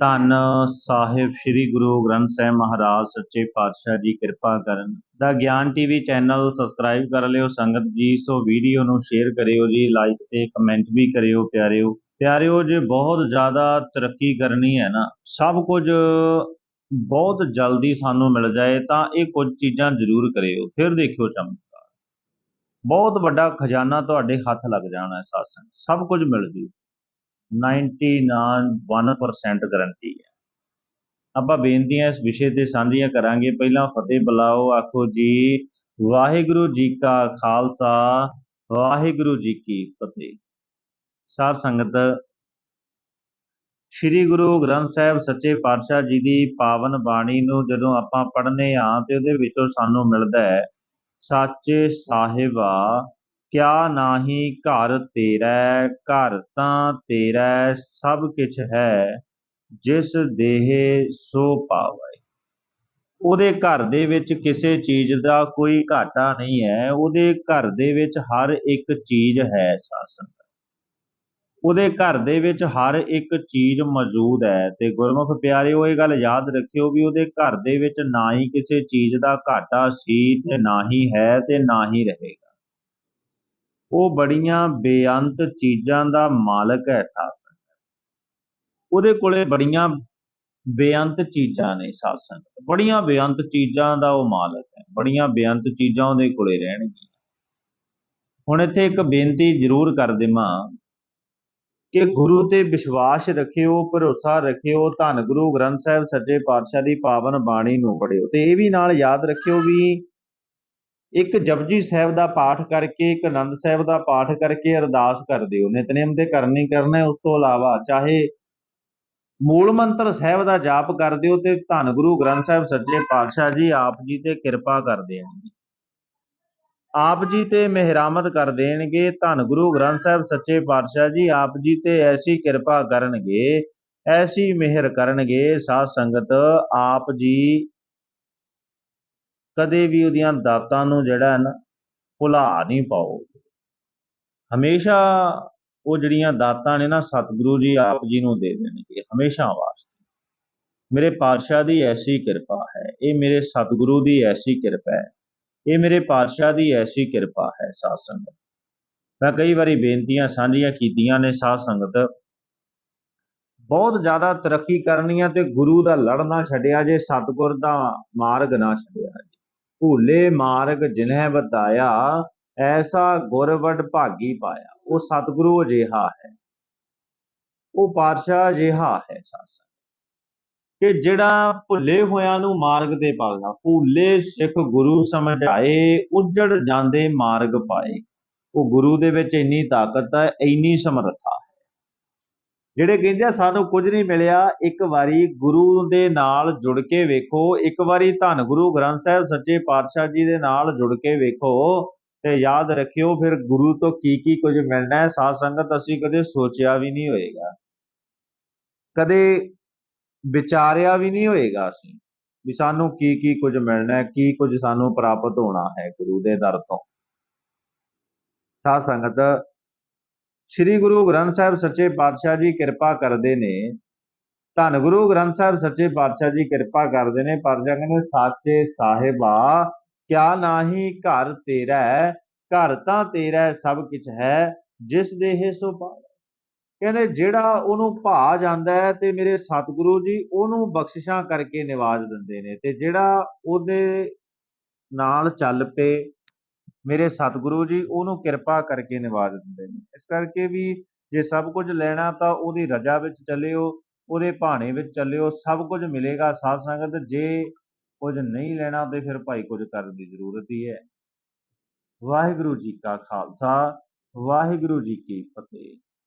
ਧੰਨ ਸਾਹਿਬ ਸ੍ਰੀ ਗੁਰੂ ਗ੍ਰੰਥ ਸਾਹਿਬ ਮਹਾਰਾਜ, ਸੱਚੇ ਪਾਤਸ਼ਾਹ ਜੀ, ਕਿਰਪਾ ਕਰਨ। ਦਾ ਗਿਆਨ ਟੀਵੀ ਚੈਨਲ ਸਬਸਕ੍ਰਾਈਬ ਕਰ ਲਿਓ, ਸੰਗਤ ਜੀ, ਸੋ ਵੀਡੀਓ ਨੂੰ ਸ਼ੇਅਰ ਕਰਿਓ ਜੀ ਲਾਈਕ ਤੇ ਕਮੈਂਟ ਵੀ ਕਰਿਓ ਪਿਆਰਿਓ। ਪਿਆਰਿਓ, ਜੇ ਬਹੁਤ ਜ਼ਿਆਦਾ ਤਰੱਕੀ ਕਰਨੀ ਹੈ ਨਾ, ਸਭ ਕੁਝ ਬਹੁਤ ਜਲਦੀ ਸਾਨੂੰ ਮਿਲ ਜਾਏ, ਤਾਂ ਇਹ ਕੁਝ ਚੀਜ਼ਾਂ ਜ਼ਰੂਰ ਕਰਿਓ। ਫਿਰ ਦੇਖਿਓ ਚਮਤਕਾਰ। ਬਹੁਤ ਵੱਡਾ ਖਜ਼ਾਨਾ ਤੁਹਾਡੇ ਹੱਥ ਲੱਗ ਜਾਣਾ ਹੈ ਸਾਸਨ ਸਭ ਕੁਝ ਮਿਲ ਜੂ। 99% ਗਾਰੰਟੀ ਹੈ। ਆਪਾਂ ਬੇਨਤੀਆਂ ਇਸ ਵਿਸ਼ੇ ਤੇ ਸਾਂਝੀਆਂ ਕਰਾਂਗੇ। ਪਹਿਲਾਂ ਫਤਿਹ ਬੁਲਾਓ, ਆਖੋ ਜੀ, ਵਾਹਿਗੁਰੂ ਜੀ ਕਾ ਖਾਲਸਾ, ਵਾਹਿਗੁਰੂ ਜੀ ਕੀ ਫਤਿਹ। ਸਾਧ ਸੰਗਤ, ਸ੍ਰੀ ਗੁਰੂ ਗ੍ਰੰਥ ਸਾਹਿਬ ਸੱਚੇ ਪਾਤਸ਼ਾਹ ਜੀ ਦੀ ਪਾਵਨ ਬਾਣੀ ਨੂੰ ਜਦੋਂ ਆਪਾਂ ਪੜ੍ਹਨੇ ਆ ਤੇ ਉਹਦੇ ਵਿੱਚੋਂ ਸਾਨੂੰ ਮਿਲਦਾ ਹੈ, ਸੱਚੇ ਸਾਹਿਬਾ ਕਿਆ ਨਾਹੀ ਘਰ ਤੇਰਾ, ਘਰ ਤਾਂ ਤੇਰਾ ਸਭ ਕਿਛ ਹੈ, ਜਿਸ ਦੇਹ ਸੋ ਪਾਵੈ। ਉਹਦੇ ਘਰ ਦੇ ਵਿੱਚ ਕਿਸੇ ਚੀਜ਼ ਦਾ ਕੋਈ ਘਾਟਾ ਨਹੀਂ ਹੈ, ਉਹਦੇ ਘਰ ਦੇ ਵਿੱਚ ਹਰ ਇੱਕ ਚੀਜ਼ ਹੈ ਸਾਸਨ ਉਹਦੇ ਘਰ ਦੇ ਵਿੱਚ ਹਰ ਇੱਕ ਚੀਜ਼ ਮੌਜੂਦ ਹੈ ਤੇ ਗੁਰਮੁਖ ਪਿਆਰਿਓ, ਇਹ ਗੱਲ ਯਾਦ ਰੱਖਿਓ ਵੀ ਉਹਦੇ ਘਰ ਦੇ ਵਿੱਚ ਨਾ ਹੀ ਕਿਸੇ ਚੀਜ਼ ਦਾ ਘਾਟਾ ਸੀ ਤੇ ਨਾ ਹੀ ਹੈ ਤੇ ਨਾ ਹੀ ਰਹੇਗਾ। ਉਹ ਬੜੀਆਂ ਬੇਅੰਤ ਚੀਜ਼ਾਂ ਦਾ ਮਾਲਕ ਹੈ ਸਾਸਨ ਉਹਦੇ ਕੋਲੇ ਬੜੀਆਂ ਬੇਅੰਤ ਚੀਜ਼ਾਂ ਨੇ ਸਾਸਨ ਬੜੀਆਂ ਬੇਅੰਤ ਚੀਜ਼ਾਂ ਦਾ ਉਹ ਮਾਲਕ ਹੈ। ਬੜੀਆਂ ਬੇਅੰਤ ਚੀਜ਼ਾਂ ਉਹਦੇ ਕੋਲੇ ਰਹਿਣਗੀਆਂ। ਹੁਣ ਇੱਥੇ ਇੱਕ ਬੇਨਤੀ ਜ਼ਰੂਰ ਕਰ ਦੇਵਾਂ ਕਿ ਗੁਰੂ ਤੇ ਵਿਸ਼ਵਾਸ ਰੱਖਿਓ, ਭਰੋਸਾ ਰੱਖਿਓ, ਧੰਨ ਗੁਰੂ ਗ੍ਰੰਥ ਸਾਹਿਬ ਸੱਚੇ ਪਾਤਸ਼ਾਹ ਦੀ ਪਾਵਨ ਬਾਣੀ ਨੂੰ ਪੜਿਓ ਤੇ ਇਹ ਵੀ ਨਾਲ ਯਾਦ ਰੱਖਿਓ ਵੀ ਇੱਕ ਜਪਜੀ ਸਾਹਿਬ ਦਾ ਪਾਠ ਕਰਕੇ, ਇੱਕ ਆਨੰਦ ਸਾਹਿਬ ਦਾ ਪਾਠ ਕਰਕੇ ਅਰਦਾਸ ਕਰ ਦਿਓ ਨਿਤਨੇਮ ਤੇ ਕਰਨੀ ਕਰਨਾ, ਉਸ ਤੋਂ ਇਲਾਵਾ ਚਾਹੇ ਮੂਲ ਮੰਤਰ ਸਾਹਿਬ ਦਾ ਜਾਪ ਕਰ ਦਿਓ ਤੇ ਧੰਨ ਗੁਰੂ ਗ੍ਰੰਥ ਸਾਹਿਬ ਸੱਚੇ ਪਾਤਸ਼ਾਹ ਜੀ, ਆਪ ਜੀ ਤੇ ਕਿਰਪਾ ਕਰਦੇ ਹਨ ਆਪ ਜੀ ਤੇ ਮਿਹਰਾਮਤ ਕਰ ਦੇਣਗੇ। ਧੰਨ ਗੁਰੂ ਗ੍ਰੰਥ ਸਾਹਿਬ ਸੱਚੇ ਪਾਤਸ਼ਾਹ ਜੀ, ਆਪ ਜੀ ਤੇ ਐਸੀ ਕਿਰਪਾ ਕਰਨਗੇ, ਐਸੀ ਮਿਹਰ ਕਰਨਗੇ। ਸਾਧ ਸੰਗਤ, ਆਪ ਜੀ ਕਦੇ ਵੀ ਉਹਦੀਆਂ ਦਾਤਾਂ ਨੂੰ ਜਿਹੜਾ ਹੈ ਨਾ ਭੁਲਾ ਨਹੀਂ ਪਾਓ। ਹਮੇਸ਼ਾ ਉਹ ਜਿਹੜੀਆਂ ਦਾਤਾਂ ਨੇ ਨਾ ਸਤਿਗੁਰੂ ਜੀ ਆਪ ਜੀ ਨੂੰ ਦੇ ਦੇਣਗੇ, ਹਮੇਸ਼ਾ ਵਾਸਤੇ। ਮੇਰੇ ਪਾਤਸ਼ਾਹ ਦੀ ਐਸੀ ਕਿਰਪਾ ਹੈ, ਇਹ ਮੇਰੇ ਸਤਿਗੁਰੂ ਦੀ ਐਸੀ ਕਿਰਪਾ ਹੈ, ਇਹ ਮੇਰੇ ਪਾਤਸ਼ਾਹ ਦੀ ਐਸੀ ਕਿਰਪਾ ਹੈ ਸਾਧ ਸੰਗਤ। ਮੈਂ ਕਈ ਵਾਰੀ ਬੇਨਤੀਆਂ ਸਾਂਝੀਆਂ ਕੀਤੀਆਂ ਨੇ ਸਾਧ ਸੰਗਤ। ਬਹੁਤ ਜ਼ਿਆਦਾ ਤਰੱਕੀ ਕਰਨੀ ਹੈ ਤੇ ਗੁਰੂ ਦਾ ਲੜਨਾ ਛੱਡਿਆ ਜੇ ਸਤਿਗੁਰ ਦਾ ਮਾਰਗ ਨਾ ਛੱਡਿਆ ਜੇ। ਭੂਲੇ ਮਾਰਗ ਜਿਨਹਿ ਬਤਾਇਆ ਐਸਾ ਗੁਰਵਡ ਭਾਗੀ ਪਾਇਆ। ਉਹ ਸਤਿਗੁਰੂ ਅਜਿਹਾ ਹੈ। ਉਹ ਪਾਤਸ਼ਾਹ ਅਜਿਹਾ ਹੈ ਸਾਸਾ ਕਿ ਜਿਹੜਾ ਭੁੱਲੇ ਹੋਇਆਂ ਨੂੰ ਮਾਰਗ ਤੇ ਪਾਲਦਾ, ਭੁੱਲੇ ਸਿੱਖ ਗੁਰੂ ਸਮਝਾਏ, ਉੱਜੜ ਜਾਂਦੇ ਮਾਰਗ ਪਾਏ। ਉਹ ਗੁਰੂ ਦੇ ਵਿੱਚ ਇੰਨੀ ਤਾਕਤ ਹੈ, ਇੰਨੀ ਸਮਰੱਥਾ। ਜਿਹੜੇ ਕਹਿੰਦੇ ਸਾਨੂੰ ਕੁਝ ਨਹੀਂ ਮਿਲਿਆ, ਇੱਕ ਵਾਰੀ ਗੁਰੂ ਦੇ ਨਾਲ ਜੁੜ ਕੇ ਵੇਖੋ, ਇੱਕ ਵਾਰੀ ਧੰਨ ਗੁਰੂ ਗ੍ਰੰਥ ਸਾਹਿਬ ਸੱਚੇ ਪਾਤਸ਼ਾਹ ਜੀ ਦੇ ਨਾਲ ਜੁੜ ਕੇ ਵੇਖੋ ਤੇ ਯਾਦ ਰੱਖਿਓ ਫਿਰ ਗੁਰੂ ਤੋਂ ਕੀ ਕੀ ਕੁਝ ਮਿਲਣਾ ਹੈ, ਸਾਧ ਸੰਗਤ ਅਸੀਂ ਕਦੇ ਸੋਚਿਆ ਵੀ ਨਹੀਂ ਹੋਏਗਾ। ਕਦੇ ਵਿਚਾਰਿਆ ਵੀ ਨਹੀਂ ਹੋਏਗਾ ਅਸੀਂ ਵੀ ਸਾਨੂੰ ਕੀ ਕੀ ਕੁਝ ਮਿਲਣਾ ਹੈ, ਕੀ ਕੁਝ ਸਾਨੂੰ ਪ੍ਰਾਪਤ ਹੋਣਾ ਹੈ ਗੁਰੂ ਦੇ ਦਰ ਤੋਂ। ਸਾਧ ਸੰਗਤ ਸ੍ਰੀ ਗੁਰੂ ਗ੍ਰੰਥ ਸਾਹਿਬ ਸੱਚੇ ਪਾਤਸ਼ਾਹ ਜੀ ਕਿਰਪਾ ਕਰਦੇ ਨੇ। ਧੰਨ ਗੁਰੂ ਗ੍ਰੰਥ ਸਾਹਿਬ ਸੱਚੇ ਪਾਤਸ਼ਾਹ ਜੀ ਕਿਰਪਾ ਕਰਦੇ ਨੇ। ਪਰ ਕਹਿੰਦੇ ਸਾਚੇ ਸਾਹਿਬਾ, ਕਿਆ ਨਾਹੀ ਘਰ ਤੇਰਾ, ਘਰ ਤਾਂ ਤੇਰਾ ਸਭ ਕੁਝ ਹੈ, ਜਿਸ ਦੇਹ ਸੋ ਪਾਇਆ ਕਹਿੰਦੇ ਜਿਹੜਾ ਉਹਨੂੰ ਭਾ ਜਾਂਦਾ ਹੈ ਤੇ ਮੇਰੇ ਸਤਿਗੁਰੂ ਜੀ ਉਹਨੂੰ ਬਖਸ਼ਿਸ਼ਾਂ ਕਰਕੇ ਨਿਵਾਜ ਦਿੰਦੇ ਨੇ ਤੇ ਜਿਹੜਾ ਉਹਦੇ ਨਾਲ ਚੱਲ ਪਏ ਮੇਰੇ ਸਤਿਗੁਰੂ ਜੀ, ਉਹਨੂੰ ਕਿਰਪਾ ਕਰਕੇ ਨਿਵਾਜ ਦਿੰਦੇ ਨੇ। ਇਸ ਕਰਕੇ ਵੀ ਜੇ ਸਭ ਕੁਝ ਲੈਣਾ ਤਾਂ ਉਹਦੀ ਰਜਾ ਵਿੱਚ ਚੱਲਿਓ, ਉਹਦੇ ਭਾਣੇ ਵਿੱਚ ਚੱਲਿਓ, ਸਭ ਕੁਝ ਮਿਲੇਗਾ ਸਾਧ ਸੰਗਤ। ਜੇ ਕੁਝ ਨਹੀਂ ਲੈਣਾ ਤੇ ਫਿਰ ਭਾਈ ਕੁਝ ਕਰਨ ਦੀ ਜ਼ਰੂਰਤ ਹੀ ਹੈ। ਵਾਹਿਗੁਰੂ ਜੀ ਕਾ ਖਾਲਸਾ, ਵਾਹਿਗੁਰੂ ਜੀ ਕੀ ਫਤਿਹ।